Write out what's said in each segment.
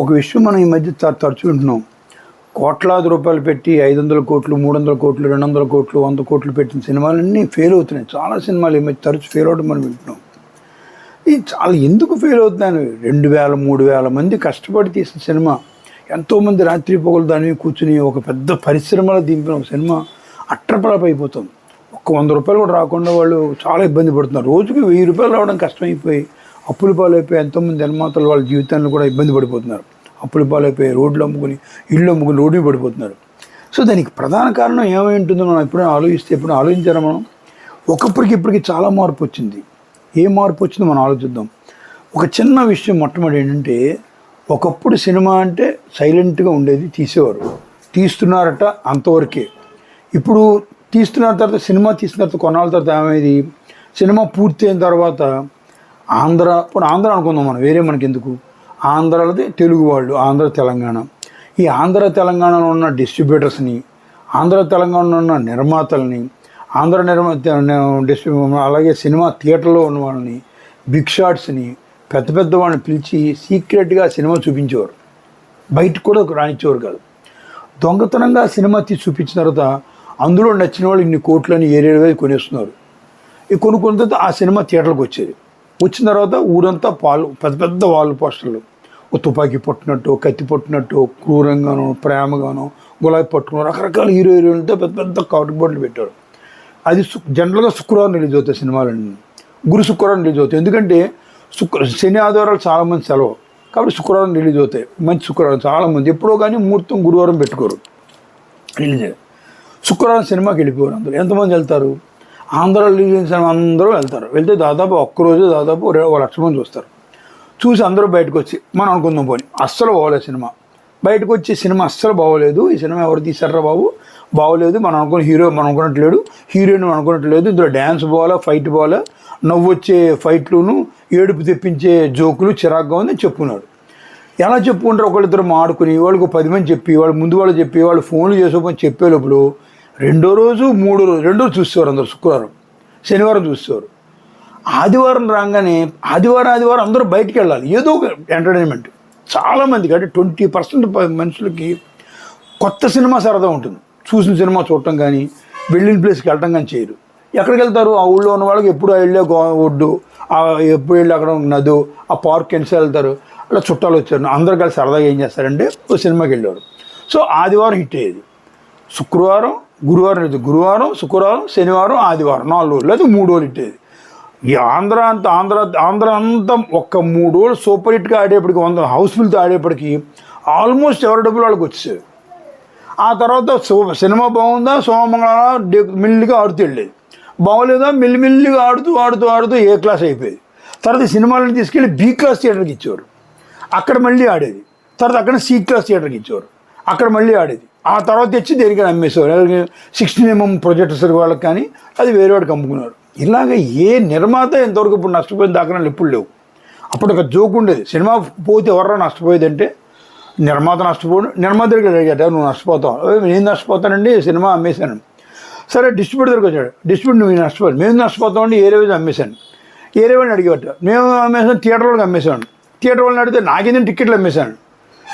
ఒక విషయం మనం ఈ మధ్య తరచుకుంటున్నాం వింటున్నాం. కోట్లాది రూపాయలు పెట్టి ఐదు వందల కోట్లు మూడు వందల కోట్లు రెండు వందల కోట్లు వంద కోట్లు పెట్టిన సినిమాలన్నీ ఫెయిల్ అవుతున్నాయి. చాలా సినిమాలు ఈ మధ్య తరచు ఫెయిల్ అవడం మనం వింటున్నాం. ఇది చాలా ఎందుకు ఫెయిల్ అవుతున్నాను రెండు వేల మూడు వేల మంది కష్టపడి తీసిన సినిమా ఎంతోమంది రాత్రి పొగలు దాని మీద కూర్చుని ఒక పెద్ద పరిశ్రమలో దింపిన ఒక సినిమా అట్రపలప్ అయిపోతుంది ఒక్క వంద రూపాయలు కూడా రాకుండా వాళ్ళు చాలా ఇబ్బంది పడుతున్నారు. రోజుకి వెయ్యి రూపాయలు రావడం కష్టమైపోయి అప్పుల పాలైపోయి ఎంతోమంది నిర్మాతలు వాళ్ళ జీవితాన్ని కూడా ఇబ్బంది పడిపోతున్నారు. అప్పుల పాలైపోయి రోడ్లు అమ్ముకుని ఇళ్ళు అమ్ముకుని రోడ్డు పడిపోతున్నారు. సో దానికి ప్రధాన కారణం ఏమై ఉంటుందో మనం ఎప్పుడైనా ఆలోచిస్తే ఎప్పుడైనా ఆలోచించారా మనం? ఒకప్పటికి ఇప్పటికి చాలా మార్పు వచ్చింది. ఏ మార్పు వచ్చిందో మనం ఆలోచిద్దాం. ఒక చిన్న విషయం మొట్టమొదటి ఏంటంటే ఒకప్పుడు సినిమా అంటే సైలెంట్గా ఉండేది తీసేవారు. తీస్తున్నారట అంతవరకే. ఇప్పుడు తీస్తున్న తర్వాత సినిమా తీసిన తర్వాత కొన్నాళ్ళ తర్వాత ఏమైంది? సినిమా పూర్తయిన తర్వాత ఆంధ్ర ఇప్పుడు ఆంధ్ర అనుకుందాం మనం వేరే మనకి ఎందుకు ఆంధ్రలది తెలుగు వాళ్ళు ఆంధ్ర తెలంగాణ. ఈ ఆంధ్ర తెలంగాణలో ఉన్న డిస్ట్రిబ్యూటర్స్ని ఆంధ్ర తెలంగాణలో ఉన్న నిర్మాతల్ని ఆంధ్ర నిర్మా డిస్ట్రిబ్యూ అలాగే సినిమా థియేటర్లో ఉన్న వాళ్ళని బిగ్ షాట్స్ని పెద్ద పెద్ద వాళ్ళని పిలిచి సీక్రెట్గా సినిమా చూపించేవారు. బయటకు కూడా రానిచ్చేవారు కాదు. దొంగతనంగా సినిమా తీసి చూపించిన తర్వాత అందులో నచ్చిన వాళ్ళు ఇన్ని కోట్లని ఏరేడు కొనేస్తున్నారు. ఈ కొనుక్కున్న తర్వాత ఆ సినిమా థియేటర్కి వచ్చేది. వచ్చిన తర్వాత ఊరంతా పాలు పెద్ద పెద్ద వాళ్ళు పోస్టర్లు. ఓ తుపాకీ పట్టినట్టు కత్తి పట్టినట్టు క్రూరంగాను ప్రేమగాను గులాబీ పట్టుకుని రకరకాల హీరో హీరోయిన్లతో పెద్ద పెద్ద కవర్ బోర్డులు పెట్టారు. అది సు జనరల్గా శుక్రవారం రిలీజ్ అవుతాయి సినిమాలన్నీ. గురు శుక్రవారం రిలీజ్ అవుతాయి. ఎందుకంటే శుక్ర శని ఆదివారాలు చాలామంది సెలవు. కాబట్టి శుక్రవారం రిలీజ్ అవుతాయి. మంచి శుక్రవారం చాలామంది. ఎప్పుడో కానీ ముహూర్తం గురువారం పెట్టుకోరు. రిలీజ్ శుక్రవారం సినిమాకి వెళ్ళిపోరు అందరూ. ఎంతమంది వెళ్తారు? ఆంధ్రాలో రిలీజ్ అందరూ వెళ్తారు. వెళ్తే దాదాపు ఒక్కరోజు దాదాపు ఒక లక్ష మంది చూస్తారు. చూసి అందరూ బయటకు వచ్చి మనం అనుకుందాం పోనీ అస్సలు బాగోలేదు సినిమా. బయటకు వచ్చి సినిమా అస్సలు బాగోలేదు. ఈ సినిమా ఎవరు తీశారా బాబు? బాగోలేదు. మనం అనుకున్న హీరో మనం అనుకున్నట్లేడు. హీరోయిన్ మనం అనుకున్నట్లేదు. ఇందులో డ్యాన్స్ బాగాలా ఫైట్ బాగాలా నవ్వు వచ్చే ఫైట్లును ఏడుపు తెప్పించే జోకులు చిరాగ్గా ఉందని చెప్పుకున్నాడు ఎలా చెప్పుకుంటారు ఒకళ్ళిద్దరు మాడుకుని వాళ్ళకు పది మంది చెప్పి వాళ్ళు ముందు వాళ్ళు చెప్పి వాళ్ళు ఫోన్లు చేసుకోమని చెప్పే లోపల రెండో రోజు మూడో రోజు రెండో రోజు చూసేవారు అందరు శుక్రవారం శనివారం చూసేవారు. ఆదివారం రాగానే ఆదివారం ఆదివారం అందరూ బయటికి వెళ్ళాలి. ఏదో ఒక ఎంటర్టైన్మెంట్ చాలామందికి అంటే ట్వంటీ పర్సెంట్ మనుషులకి కొత్త సినిమా సరదా ఉంటుంది. చూసిన సినిమా చూడటం కానీ వెళ్ళిన ప్లేస్కి వెళ్ళటం కానీ చేయరు. ఎక్కడికి వెళ్తారు? ఆ ఊళ్ళో ఉన్న వాళ్ళకి ఎప్పుడు వెళ్ళే గో ఒడ్డు ఎప్పుడు వెళ్ళి అక్కడ నదు ఆ పార్క్ ఎన్సి వెళ్తారు? అలా చుట్టాలు వచ్చారు. అందరు కలిసి సరదాగా ఏం చేస్తారంటే ఓ సినిమాకి వెళ్ళేవారు. సో ఆదివారం హిట్ అయ్యేది. శుక్రవారం గురువారం లేదు గురువారం శుక్రవారం శనివారం ఆదివారం నాలుగు రోజులు. లేదా మూడు రోజులు ఇట్టేది ఈ ఆంధ్ర అంతా ఆంధ్ర ఆంధ్ర అంతా ఒక్క మూడు రోజులు సూపర్ హిట్గా ఆడేప్పటికి వంద హౌస్ఫుల్తో ఆడేప్పటికి ఆల్మోస్ట్ ఎవరి డబ్బులు వాళ్ళకి వచ్చేది ఆ తర్వాత సో- సినిమా బాగుందా సోమంగళ మిల్లిగా ఆడుతూ వెళ్ళేది. బాగోలేదా మిల్లిమిల్లిగా ఆడుతూ ఆడుతూ ఆడుతూ ఏ క్లాస్ అయిపోయేది. తర్వాత సినిమాలను తీసుకెళ్ళి బి క్లాస్ థియేటర్కి ఇచ్చేవారు. అక్కడ మళ్ళీ ఆడేది. తర్వాత అక్కడ సి క్లాస్ థియేటర్కి ఇచ్చేవారు. అక్కడ మళ్ళీ ఆడేది. ఆ తర్వాత తెచ్చి దేనికైనా అమ్మేసేవారు సిక్స్టీన్ ఎంఎం ప్రొజెక్టర్స్ వాళ్ళకి కానీ అది వేరే వాడికి అమ్ముకున్నారు. ఇలాగ ఏ నిర్మాత ఎంతవరకు ఇప్పుడు నష్టపోయిన దాఖలాలు ఎప్పుడు లేవు. అప్పుడు ఒక జోక్ ఉండేది. సినిమా పోతే ఎవరో నష్టపోయేది అంటే నిర్మాత నష్టపోడు నిర్మాత దగ్గర అడిగాట నువ్వు నష్టపోతావు. నేను నష్టపోతానండి సినిమా అమ్మేశాను. సరే డిస్ట్రిబ్యూటర్ దగ్గరికి వచ్చాడు. డిస్ట్రిబ్యూటర్ నువ్వు నష్టపోయాడు మేము నష్టపోతామండి ఏరే రోజు అమ్మేశాను. ఏరే వాళ్ళని అడిగేవాట మేము అమ్మేసాను థియేటర్ వాళ్ళకి అమ్మేశాను థియేటర్ వాళ్ళని అడిగితే నాకేందని టిక్కెట్లు అమ్మేశాను?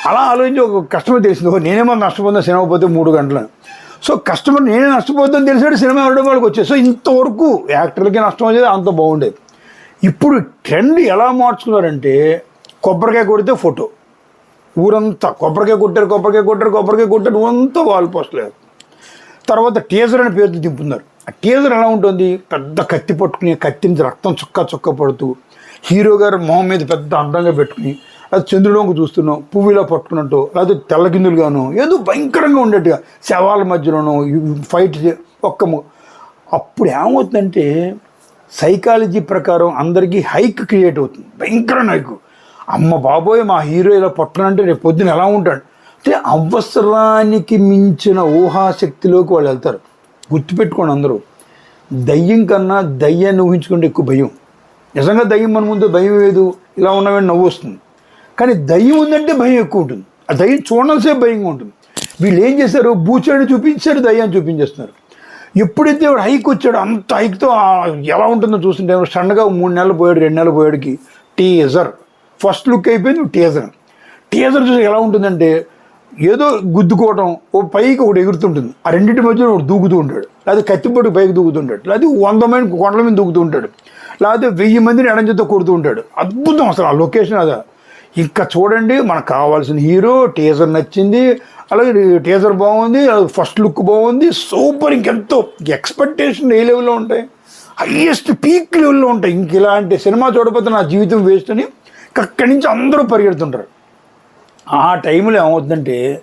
అలా ఆలోచించి ఒక కస్టమర్ తెలిసింది నేనేమో నష్టపోతున్నా సినిమా పోతే మూడు గంటలు. సో కస్టమర్ నేనే నష్టపోతుందని తెలిసాడు సినిమా ఆడడం వాళ్ళకి వచ్చేది సో ఇంతవరకు యాక్టర్లకి నష్టం వచ్చేది అంత బాగుండేది. ఇప్పుడు ట్రెండ్ ఎలా మార్చుకున్నారంటే కొబ్బరికాయ కొడితే ఫోటో. ఊరంతా కొబ్బరికాయ కొట్టారు కొబ్బరికాయ కొట్టారు కొబ్బరికాయ కొట్టారు ఊరంతా వాల్ పోస్టలేదు తర్వాత టీజర్ అనే పేరుతో దింపుతున్నారు. ఆ టీజర్ ఎలా ఉంటుంది? పెద్ద కత్తి పట్టుకుని కత్తి నుంచి రక్తం చుక్క చుక్క పడుతూ హీరో గారు మొహం మీద పెద్ద అందంగా పెట్టుకుని అది చంద్రులోకి చూస్తున్నాం పువ్విలా పట్టుకున్నట్టు లేకపోతే తెల్లకిందులుగాను ఏదో భయంకరంగా ఉండేట్టుగా శవాల మధ్యలోనూ ఫైట్ ఒక్క అప్పుడు ఏమవుతుందంటే సైకాలజీ ప్రకారం అందరికీ హైక్ క్రియేట్ అవుతుంది భయంకరమైన హైక్ అమ్మ బాబోయ్ మా హీరో ఇలా పట్టునంటే రేపు పొద్దున ఎలా ఉంటాడు? అంటే అవసరానికి మించిన ఊహాశక్తిలోకి వాళ్ళు వెళ్తారు. గుర్తుపెట్టుకోండి అందరూ దయ్యం కన్నా దయ్యాన్ని ఊహించుకుంటే ఎక్కువ భయం. నిజంగా దయ్యం మన ముందు భయం లేదు ఇలా ఉన్నవని నవ్వు వస్తుంది. కానీ దయ్యం ఉందంటే భయం ఎక్కువ ఉంటుంది. ఆ దయ్యం చూడాల్సే భయంగా ఉంటుంది. వీళ్ళు ఏం చేశారు బూచాడు చూపించారు దయ్యాన్ని చూపించేస్తున్నారు. ఎప్పుడైతే వాడు హైక్ వచ్చాడో అంత హైక్తో ఎలా ఉంటుందో చూస్తుంటే సన్నగా మూడు నెలలు పోయాడు రెండు నెలలు పోయాడికి టీజర్. ఫస్ట్ లుక్ అయిపోయింది టీజర్. టీజర్ చూసి ఎలా ఉంటుందంటే ఏదో గుద్దుకోవటం ఓ పైకి ఒకటి ఎగురుతుంటుంది. ఆ రెండింటి మధ్యలో ఒకటి దూకుతూ ఉంటాడు. లేకపోతే కత్తిపొడి పైకి దూకుతుంటాడు. లేకపోతే వంద మంది కొండల మీద దూకుతూ ఉంటాడు. లేకపోతే వెయ్యి మందిని ఎడంజతో కొడుతూ ఉంటాడు. అద్భుతం అసలు ఆ లొకేషన్ అదే. ఇంకా చూడండి మనకు కావాల్సిన హీరో టీజర్ నచ్చింది అలాగే టీజర్ బాగుంది ఫస్ట్ లుక్ బాగుంది సూపర్ ఇంకెంతో ఎక్స్పెక్టేషన్ ఏ లెవెల్లో ఉంటాయి. హయ్యెస్ట్ పీక్ లెవెల్లో ఉంటాయి. ఇంక ఇలాంటి సినిమా చూడకపోతే నా జీవితం వేస్ట్ అని అక్కడి నుంచి అందరూ పరిగెడుతుంటారు. ఆ టైంలో ఏమవుతుందంటే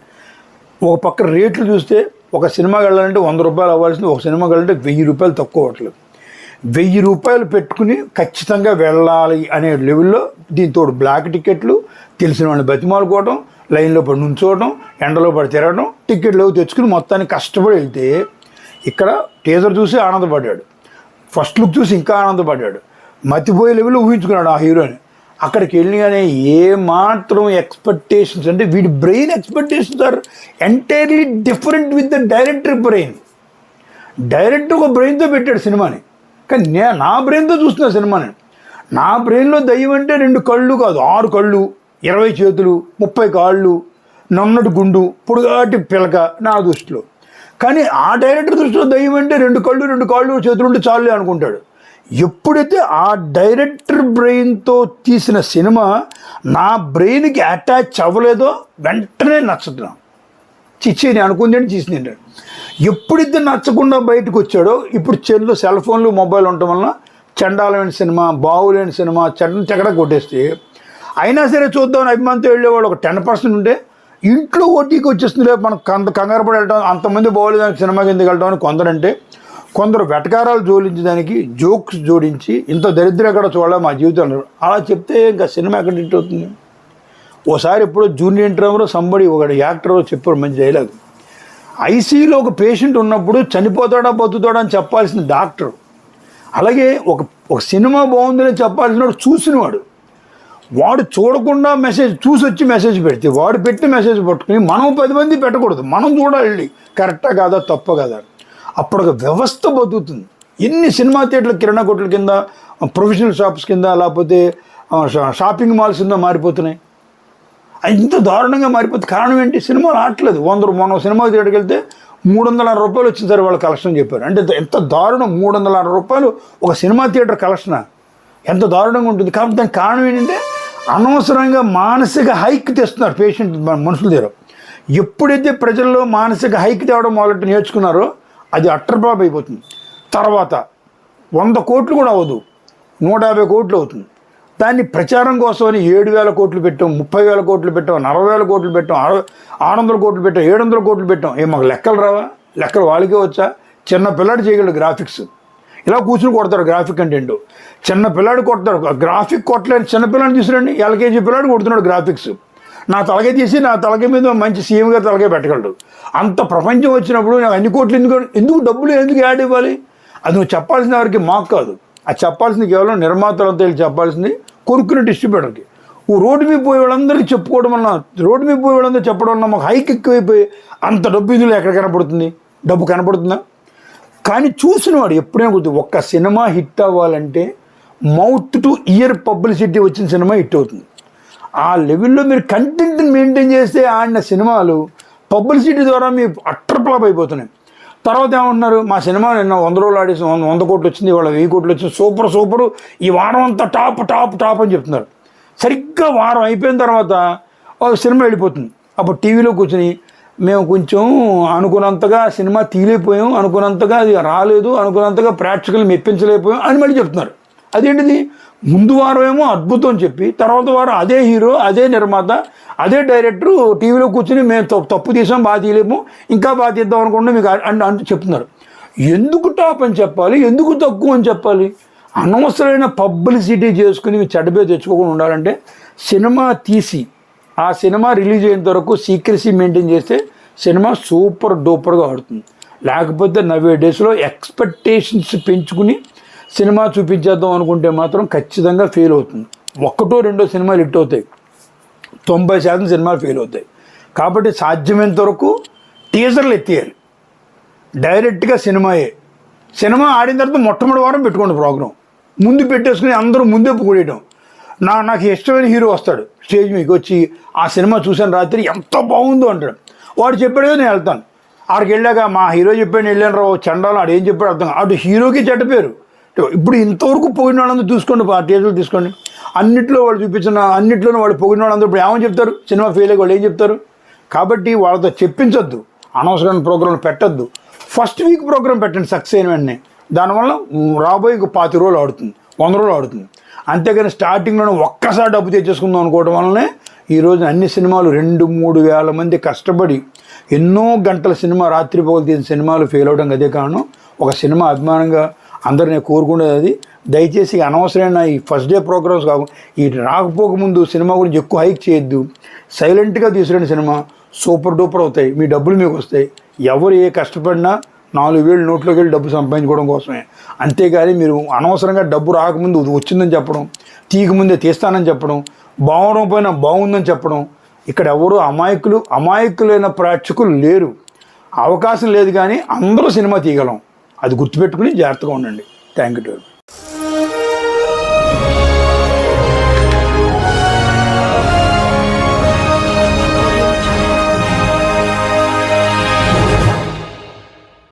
ఒక పక్క రేట్లు చూస్తే ఒక సినిమాకి వెళ్ళాలంటే వంద రూపాయలు అవ్వాల్సింది ఒక సినిమాకి వెళ్ళాలంటే వెయ్యి రూపాయలు తక్కువ అవ్వట్లేదు. వెయ్యి రూపాయలు పెట్టుకుని ఖచ్చితంగా వెళ్ళాలి అనే లెవెల్లో దీంతో బ్లాక్ టికెట్లు తెలిసిన వాళ్ళని బతిమాలుకోవడం లైన్లో పడి నుంచోవడం ఎండలో పడి తిరగడం టికెట్లు తెచ్చుకుని మొత్తాన్ని కష్టపడి వెళ్తే ఇక్కడ టీజర్ చూసి ఆనందపడ్డాడు. ఫస్ట్ లుక్ చూసి ఇంకా ఆనందపడ్డాడు. మతిపోయే లెవెల్లో ఊహించుకున్నాడు ఆ హీరోని. అక్కడికి వెళ్ళి ఏ ఏమాత్రం ఎక్స్పెక్టేషన్స్ అంటే వీడి brain expectations are entirely different with the director brain direct ఒక బ్రెయిన్తో పెట్టాడు సినిమాని. కానీ నే నా బ్రెయిన్తో చూస్తున్నా సినిమాని నా బ్రెయిన్లో దయ్యం అంటే రెండు కళ్ళు కాదు ఆరు కళ్ళు ఇరవై చేతులు ముప్పై కాళ్ళు నన్నటి గుండు పొడుగాటి పిలక నా దృష్టిలో. కానీ ఆ డైరెక్టర్ దృష్టిలో దయ్యం అంటే రెండు కళ్ళు రెండు కాళ్ళు చేతులు ఉంటే చాలే అనుకుంటాడు. ఎప్పుడైతే ఆ డైరెక్టర్ బ్రెయిన్తో తీసిన సినిమా నా బ్రెయిన్కి అటాచ్ అవ్వలేదో వెంటనే నచ్చుతున్నాను చిచ్చి నేను అనుకుంది అని చేసింది ఎప్పుడైతే నచ్చకుండా బయటకు వచ్చాడో ఇప్పుడు చెల్లు సెల్ ఫోన్లు మొబైల్ ఉండటం వలన చండాలమైన సినిమా బావులేని సినిమా చెడ్డ చెక్కడ కొట్టేస్తే అయినా సరే చూద్దామని అభిమానంతో వెళ్ళేవాడు ఒక టెన్ పర్సెంట్ ఉంటే ఇంట్లో ఓటీకి వచ్చేస్తుంది రేపు మనకు కంత కంగారు పడి వెళ్ళటం అంతమంది బాగోలేదానికి సినిమాకి ఎందుకు వెళ్ళటం అని కొందరంటే కొందరు వెటకారాలు జోడించడానికి జోక్స్ జోడించి ఇంత దరిద్రం ఎక్కడ చూడాలి మా జీవితంలో? అలా చెప్తే ఇంకా సినిమా ఎక్కడ హిట్ అవుతుంది? ఓసారి ఎప్పుడో జూనియర్ ఇంటర్వ్యూలో సంబడి ఒక యాక్టర్ చెప్పారు మంచి డైలాగ్ ఐసీయూలో ఒక పేషెంట్ ఉన్నప్పుడు చనిపోతాడా బతుకుతాడా అని చెప్పాల్సిన డాక్టర్. అలాగే ఒక ఒక సినిమా బాగుందని చెప్పాల్సిన వాడు చూసినవాడు. వాడు చూడకుండా మెసేజ్ చూసి వచ్చి మెసేజ్ పెడితే వాడు పెట్టి మెసేజ్ పట్టుకుని మనం పది మంది పెట్టకూడదు. మనం చూడాలి. కరెక్టా కాదా తప్ప కాదా? అప్పుడు ఒక వ్యవస్థ బతుకుతుంది. ఎన్ని సినిమా థియేటర్లు కిరాణా కొట్ల కింద ప్రొఫెషనల్ షాప్స్ కింద లేకపోతే షా- షాపింగ్ మాల్స్ కింద మారిపోతున్నాయి. ఇంత దారుణంగా మారిపోతుంది కారణం ఏంటి? సినిమాలు ఆడట్లేదు. వంద మనం సినిమా థియేటర్కి వెళ్తే మూడు వందల అరవై రూపాయలు వచ్చింది సరే వాళ్ళు కలెక్షన్ చెప్పారు. అంటే ఎంత- దారుణం. మూడు వందల అరవై రూపాయలు ఒక సినిమా థియేటర్ కలెక్షనా. ఎంత దారుణంగా ఉంటుంది. కాబట్టి దానికి కారణం ఏంటంటే అనవసరంగా మానసిక హైక్ తెస్తున్నారు పేషెంట్ మనుషుల దగ్గర. ఎప్పుడైతే ప్రజల్లో మానసిక హైక్ తేవడం మొదలెట్టి నేర్చుకున్నారో అది అట్టర్బాబు అయిపోతుంది. తర్వాత వంద కోట్లు కూడా అవ్వదు. నూట యాభై కోట్లు అవుతుంది. దాన్ని ప్రచారం కోసమని ఏడు వేల కోట్లు పెట్టాం ముప్పై వేల కోట్లు పెట్టాం నలభై వేల కోట్లు పెట్టాం ఆరు వందల కోట్లు పెట్టాం ఏడు వందల కోట్లు పెట్టాం. ఏ మాకు లెక్కలు రావా? లెక్కలు వాళ్ళకే వచ్చా? చిన్న పిల్లాడు చేయగలడు గ్రాఫిక్స్. ఇలా కూర్చుని కొడతారు గ్రాఫిక్ కంటెంట్. చిన్న పిల్లాడు కొడతారు గ్రాఫిక్ కొట్టలేని చిన్న పిల్లాడిని తీసుకురండి. ఎల్కేజీ పిల్లాడు కొడుతున్నాడు గ్రాఫిక్స్. నా తలకే తీసి నా తలక మీద మంచి సీఎంగా తలకే పెట్టగలడు. అంత ప్రపంచం వచ్చినప్పుడు నాకు అన్ని కోట్లు ఎందుకు ఎందుకు డబ్బులు ఎందుకు యాడ్ ఇవ్వాలి? అది నువ్వు చెప్పాల్సిన వారికి మాకు కాదు. అది చెప్పాల్సింది కేవలం నిర్మాతలంతా వెళ్ళి చెప్పాల్సింది కొనుక్కునే డిస్ట్రిబ్యూటర్కి. రోడ్డు మీద పోయే వాళ్ళందరికీ చెప్పుకోవడం వల్ల రోడ్డు మీద పోయే వాళ్ళందరూ చెప్పడం వల్ల మాకు హైక్ ఎక్కువైపోయి అంత డబ్బు ఇందులో ఎక్కడ కనపడుతుంది? డబ్బు కనపడుతుందా? కానీ చూసినవాడు ఎప్పుడైనా గుర్తు ఒక్క సినిమా హిట్ అవ్వాలంటే మౌత్ టు ఇయర్ పబ్లిసిటీ వచ్చిన సినిమా హిట్ అవుతుంది. ఆ లెవెల్లో మీరు కంటెంట్ని మెయింటైన్ చేస్తే ఆడిన సినిమాలు పబ్లిసిటీ ద్వారా మీ అట్టర్ ఫ్లాప్ అయిపోతున్నాయి. తర్వాత ఏమంటున్నారు? మా సినిమా నిన్న వంద రోజులు ఆడేసి వంద వంద కోట్లు వచ్చింది ఇవాళ వెయ్యి కోట్లు వచ్చింది. Super super. ఈ వారం అంతా టాప్ టాప్ టాప్ అని చెప్తున్నారు. సరిగ్గా వారం అయిపోయిన తర్వాత ఒక సినిమా వెళ్ళిపోతుంది. అప్పుడు టీవీలో కూర్చుని మేము కొంచెం అనుకున్నంతగా సినిమా తీయలేకపోయాం అనుకున్నంతగా అది రాలేదు అనుకున్నంతగా ప్రేక్షకులు మెప్పించలేకపోయాం అని మళ్ళీ చెప్తున్నారు. అదేంటిది? ముందు వారం ఏమో అద్భుతం చెప్పి తర్వాత వారం అదే హీరో అదే నిర్మాత అదే డైరెక్టర్ టీవీలో కూర్చుని మేము తప్పు- తప్పు తీసాం బాగా తీయలేము ఇంకా బాగా తీద్దాం అనుకుంటే మీకు అంటే అంటూ చెప్తున్నారు. ఎందుకు టాప్ అని చెప్పాలి? ఎందుకు తక్కువ అని చెప్పాలి? అనవసరమైన పబ్లిసిటీ చేసుకుని మీ చెడ్డ పేరు తెచ్చుకోకుండా ఉండాలంటే సినిమా తీసి ఆ సినిమా రిలీజ్ అయ్యేంత వరకు సీక్రసీ మెయింటైన్ చేస్తే సినిమా సూపర్ డూపర్గా ఆడుతుంది. లేకపోతే నవ్వే డేస్లో ఎక్స్పెక్టేషన్స్ పెంచుకుని సినిమా చూపించేద్దాం అనుకుంటే మాత్రం ఖచ్చితంగా ఫెయిల్ అవుతుంది. ఒక్కటో రెండో సినిమాలు హిట్ అవుతాయి. తొంభై శాతం సినిమాలు ఫెయిల్ అవుతాయి. కాబట్టి సాధ్యమైనంత వరకు టీజర్లు ఎత్తేయాలి. డైరెక్ట్గా సినిమాయే. సినిమా ఆడిన తర్వాత మొట్టమొదటి వారం పెట్టుకోండి ప్రోగ్రాం ముందు పెట్టేసుకుని అందరూ ముందే కూడేయడం. నా నాకు ఇష్టమైన హీరో వస్తాడు. స్టేజ్ మీకు వచ్చి ఆ సినిమా చూసాను రాత్రి ఎంత బాగుందో అంటాడు. వాడు చెప్పాడు నేను వెళ్తాను. ఆడికి వెళ్ళాక మా హీరో చెప్పాడు వెళ్ళాను రావు చండాలు ఆడు ఏం చెప్పాడు అర్థం అటు హీరోకి చెడ్డ పేరు. ఇప్పుడు ఇంతవరకు పోగిన వాళ్ళందరూ చూసుకోండి ఆ తీసుకోండి అన్నిట్లో వాళ్ళు చూపించిన అన్నిట్లోనూ వాళ్ళు పోయిన వాళ్ళందరూ ఇప్పుడు ఏమని చెప్తారు? సినిమా ఫెయిల్ అయ్యి వాళ్ళు ఏం చెప్తారు? కాబట్టి వాళ్ళతో చెప్పించొద్దు. అనవసరమైన ప్రోగ్రాంలు పెట్టద్దు. ఫస్ట్ వీక్ ప్రోగ్రామ్ పెట్టండి సక్సెస్ అయిన వెంటనే. దానివల్ల రాబోయే పాతి రోజులు ఆడుతుంది. వంద రోజులు ఆడుతుంది. అంతేగాని స్టార్టింగ్లోనే ఒక్కసారి డబ్బు తెచ్చేసుకుందాం అనుకోవడం వల్లనే ఈ రోజు అన్ని సినిమాలు రెండు మూడు వేల మంది కష్టపడి ఎన్నో గంటల సినిమా రాత్రి పగలు తీసిన సినిమాలు ఫెయిల్ అవడం అదే కారణం. ఒక సినిమా అభిమానంగా అందరినీ కోరుకునేది అది. దయచేసి అనవసరమైన ఈ ఫస్ట్ డే ప్రోగ్రామ్స్ కాకుండా ఈ రాకపోక ముందు సినిమా గురించి ఎక్కువ హైక్ చేయొద్దు. సైలెంట్గా తీసుకురండి సినిమా. సూపర్ డూపర్ అవుతాయి. మీ డబ్బులు మీకు వస్తాయి. ఎవరు ఏ కష్టపడినా నాలుగు వేలు నోట్లోకి వెళ్ళి డబ్బు సంపాదించుకోవడం కోసమే. అంతేగాని మీరు అనవసరంగా డబ్బు రాకముందు వచ్చిందని చెప్పడం తీయకముందే తీస్తానని చెప్పడం బాగుండడం పోయినా బాగుందని చెప్పడం ఇక్కడ ఎవరు అమాయకులు అమాయకులైన ప్రేక్షకులు లేరు. అవకాశం లేదు కానీ అందరూ సినిమా తీయగలం. అది గుర్తుపెట్టుకుని జాగ్రత్తగా ఉండండి. Thank you